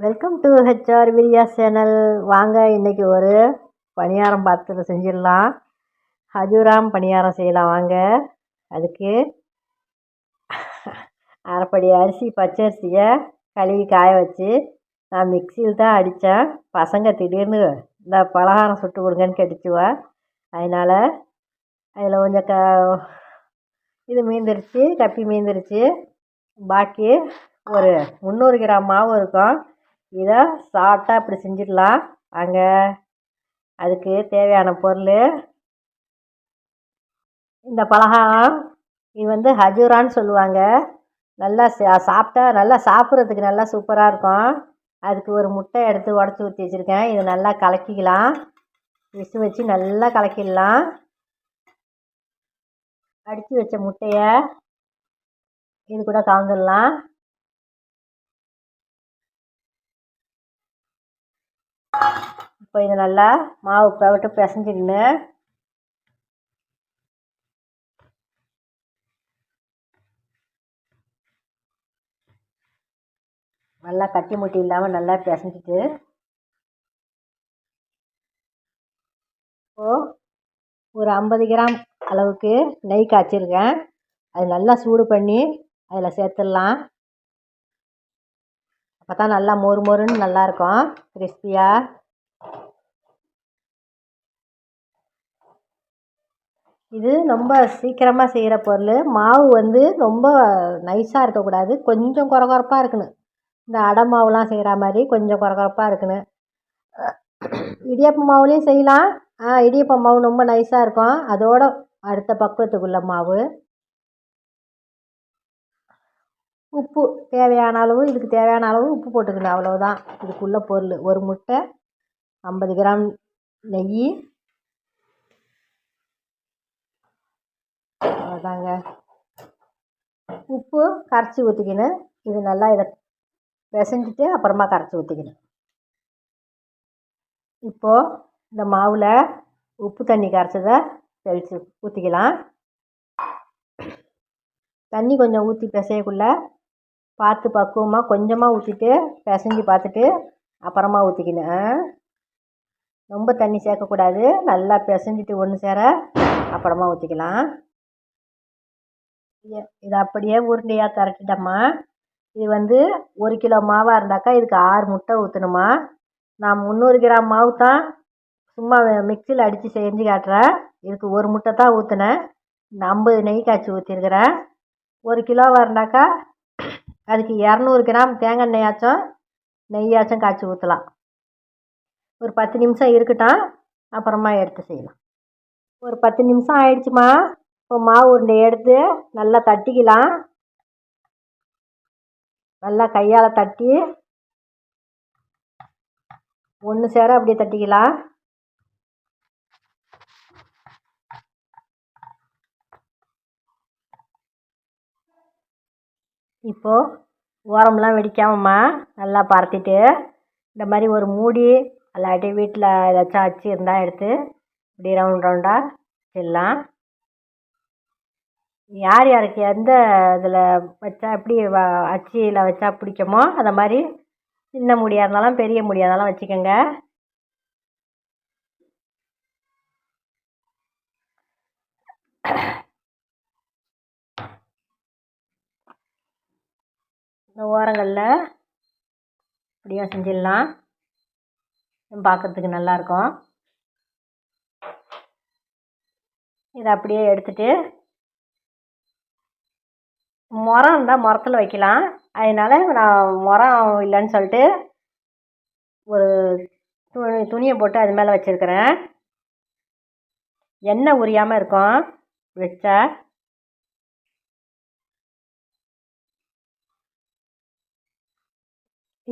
Welcome to HR விரியா channel வாங்க இன்றைக்கி ஒரு பணியாரம் பார்த்து செஞ்சிடலாம். ஹஜூராம் பணியாரம் செய்யலாம். வாங்க அதுக்கு அரைப்படி அரிசி பச்சை அரிசியை கழுவி காய வச்சு நான் மிக்சியில் தான் அடித்தேன். பசங்க திடீர்னு இந்த பலகாரம் சுட்டு கொடுங்கன்னு கேட்டுச்சுவா அதனால் அதில் கொஞ்சம் க இது மீந்துருச்சு கப்பி மீந்துருச்சு. பாக்கி ஒரு முந்நூறு கிராம் மாவு இருக்கும். இதை சாப்பிட்டா இப்படி செஞ்சிடலாம். வாங்க. அதுக்கு தேவையான பொருள். இந்த பலகாரம் இது வந்து ஹஜூரான்னு சொல்லுவாங்க. நல்லா சா சாப்பிட்டா நல்லா சாப்பிட்றதுக்கு நல்லா சூப்பராக இருக்கும். அதுக்கு ஒரு முட்டை எடுத்து உடச்சி ஊற்றி வச்சுருக்கேன். இதை நல்லா கலக்கிக்கலாம். விசு வச்சு நல்லா கலக்கிடலாம். அடித்து வச்ச முட்டையை இது கூட கலந்துடலாம். இப்போ இதை நல்லா மாவு விட்டு பிசைஞ்சிக்கின்னு நல்லா கட்டி முட்டி இல்லாமல் நல்லா பிசைஞ்சிட்டு இப்போது ஒரு ஐம்பது கிராம் அளவுக்கு நெய் காய்ச்சிருக்கேன். அது நல்லா சூடு பண்ணி அதில் சேர்த்துடலாம். அப்போ தான் நல்லா மொறு மொறுன்னு நல்லாயிருக்கும் கிறிஸ்பியாக இது ரொம்ப சீக்கிரமாக செய்கிற பொருள். மாவு வந்து ரொம்ப நைஸாக இருக்கக்கூடாது. கொஞ்சம் குறகுறப்பாக இருக்கணும். இந்த அடை மாவுலாம் செய்கிற மாதிரி கொஞ்சம் குறகுறப்பாக இருக்கணும். இடியாப்ப மாவுலேயும் செய்யலாம். இடியாப்ப மாவு ரொம்ப நைஸாக இருக்கும். அதோட அடுத்த பக்குவத்துக்குள்ள மாவு. உப்பு தேவையான அளவு இதுக்கு தேவையான அளவு உப்பு போட்டுக்கணும் அவ்வளோதான் இதுக்குள்ள பொருள். ஒரு முட்டை ஐம்பது கிராம் நெய். அவ்வளோதாங்க உப்பு கரைச்சி ஊற்றிக்கணும் இது நல்லா இதை பிசைஞ்சிட்டு அப்புறமா கரைச்சி ஊற்றிக்கணும் இப்போது இந்த மாவில் உப்பு தண்ணி கரைச்சதை தெளித்து ஊற்றிக்கலாம் தண்ணி கொஞ்சம் ஊற்றி பிசையக்குள்ளே பார்த்து பக்குவமாக கொஞ்சமாக ஊற்றிட்டு பிசைஞ்சு பார்த்துட்டு அப்புறமா ஊற்றிக்கணும் ரொம்ப தண்ணி சேர்க்கக்கூடாது. நல்லா பிசைஞ்சிட்டு ஒன்று சேர அப்புறமா ஊற்றிக்கலாம் இது அப்படியே உருண்டையாக திரட்டிட்டம்மா இது வந்து ஒரு கிலோ மாவாக இருந்தாக்கா இதுக்கு ஆறு முட்டை ஊற்றணுமா நான் முந்நூறு கிராம் மாவு தான் சும்மா மிக்சியில் அடித்து செஞ்சு காட்டுறேன் இதுக்கு ஒரு முட்டை தான் ஊற்றினேன் இந்த ஐம்பது நெய் காய்ச்சி ஊற்றிருக்கிறேன் ஒரு கிலோவாக இருந்தாக்கா அதுக்கு இரநூறு கிராம் தேங்காய் எண்ணெயாச்சும் நெய்யாச்சும் காய்ச்சி ஊற்றலாம் ஒரு பத்து நிமிஷம் இருக்கட்டும் அப்புறமா எடுத்து செய்யலாம். ஒரு பத்து நிமிஷம் ஆயிடுச்சுமா இப்போ மாவு உருண்டை எடுத்து நல்லா தட்டிக்கலாம். நல்லா கையால் தட்டி ஒன்று சேர அப்படியே தட்டிக்கலாம். இப்போது ஓரம்லாம் வெடிக்காமம்மா நல்லா பரத்திட்டு இந்த மாதிரி ஒரு மூடி இல்லாட்டி வீட்டில் ஏதாச்சும் அச்சு இருந்தால் எடுத்து இப்படி ரவுண்ட் ரவுண்டாக வச்சிடலாம். யார் யாருக்கு எந்த இதில் வச்சா எப்படி வ அச்சியில் வச்சா பிடிக்குமோ அதை மாதிரி சின்ன முடியாக இருந்தாலும் பெரிய முடியாக இருந்தாலும் வச்சுக்கோங்க. இந்த ஓரங்களில் இப்படியும் செஞ்சிடலாம். பார்க்குறதுக்கு நல்லாயிருக்கும். இதை அப்படியே எடுத்துகிட்டு முறம் இருந்தால் முறத்தில் வைக்கலாம். அதனால் நான் முறம் இல்லைன்னு சொல்லிட்டு ஒரு துணி துணியை போட்டு அது மேலே வச்சுருக்கிறேன். எண்ணெய் உரியாமல் இருக்கும். வச்சா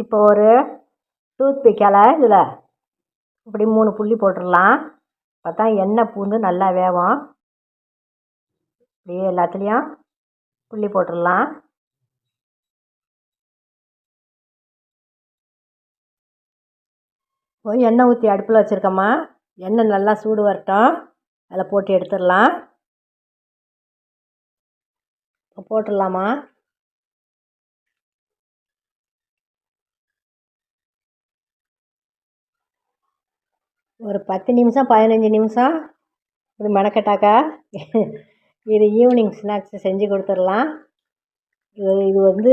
இப்போ ஒரு டூத் பிக்கால் இதில். இப்படி மூணு புள்ளி போட்டுடலாம் பார்த்தா எண்ணெய் பூந்து நல்லா வேகும் இப்படியே எல்லாத்துலேயும் புள்ளி போட்டுடலாம் எண்ணெய் ஊற்றி அடுப்பில் வச்சுருக்கோம்மா. எண்ணெய் நல்லா சூடு வரட்டும். அதில் போட்டு எடுத்துடலாம் போட்டுடலாமா ஒரு பத்து நிமிஷம் பதினஞ்சு நிமிஷம். இப்படி மெனக்கட்டாக்கா. இது ஈவினிங் ஸ்நாக்ஸ் செஞ்சு கொடுத்துடலாம். இது இது வந்து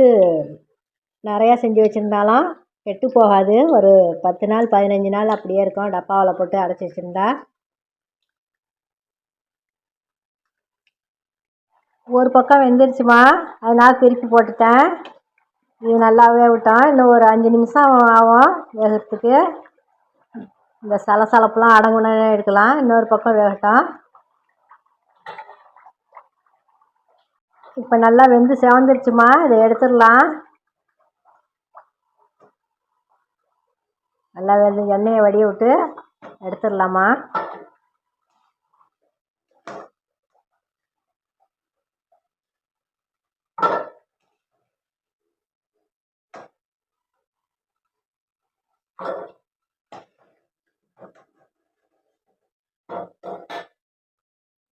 நிறையா செஞ்சு வச்சுருந்தாலும் கெட்டு போகாது. ஒரு பத்து நாள் பதினஞ்சு நாள் அப்படியே இருக்கும். டப்பாவில் போட்டு அடைச்சி வச்சுருந்தா. ஒரு பக்கம் வெந்துருச்சுமா. அதனால் திருப்பி போட்டுட்டேன். இது நல்லாவே விட்டோம் இன்னும் ஒரு அஞ்சு நிமிஷம் ஆகும் வேகிறதுக்கு. இந்த சலசலப்புலாம் அடங்குனே எடுக்கலாம். இன்னொரு பக்கம் வேகட்டும். இப்போ நல்லா வெந்து செவந்துருச்சுமா? இதை எடுத்துடலாம். நல்லா வெந்து எண்ணெயை வடிய விட்டு எடுத்துடலாமா?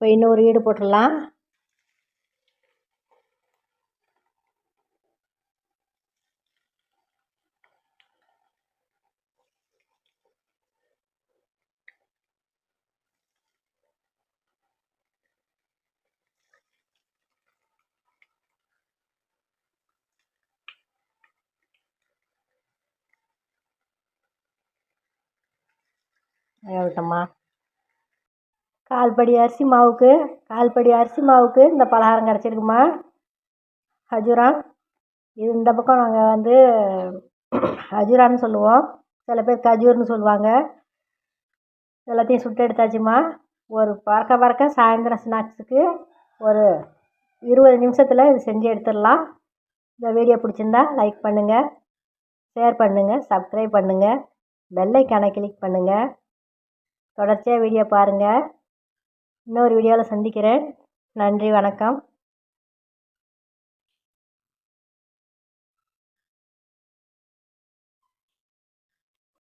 இப்போ இன்னொரு ஈடு போட்டுடலாம். வேகட்டும்மா கால்படி அரிசி மாவுக்கு கால்படி அரிசி மாவுக்கு இந்த பலகாரம் கிடச்சிருக்குமா? ஹஜுரா இது இந்த பக்கம் நாங்கள் வந்து ஹஜுரான்னு சொல்லுவோம். சில பேர் கஜூர்னு சொல்லுவாங்க. எல்லாத்தையும் சுட்டு எடுத்தாச்சுமா? ஒரு பறக்க பறக்க சாயந்தரம் ஸ்நாக்ஸுக்கு ஒரு இருபது நிமிஷத்தில் இது செஞ்சு எடுத்துடலாம். இந்த வீடியோ பிடிச்சிருந்தா லைக் பண்ணுங்கள் ஷேர் பண்ணுங்கள் சப்ஸ்கிரைப் பண்ணுங்கள் பெல்லைக்கான கிளிக் பண்ணுங்கள் தொடர்ச்சியாக வீடியோ பாருங்கள் இன்னொரு வீடியோவில் சந்திக்கிறேன். நன்றி வணக்கம்.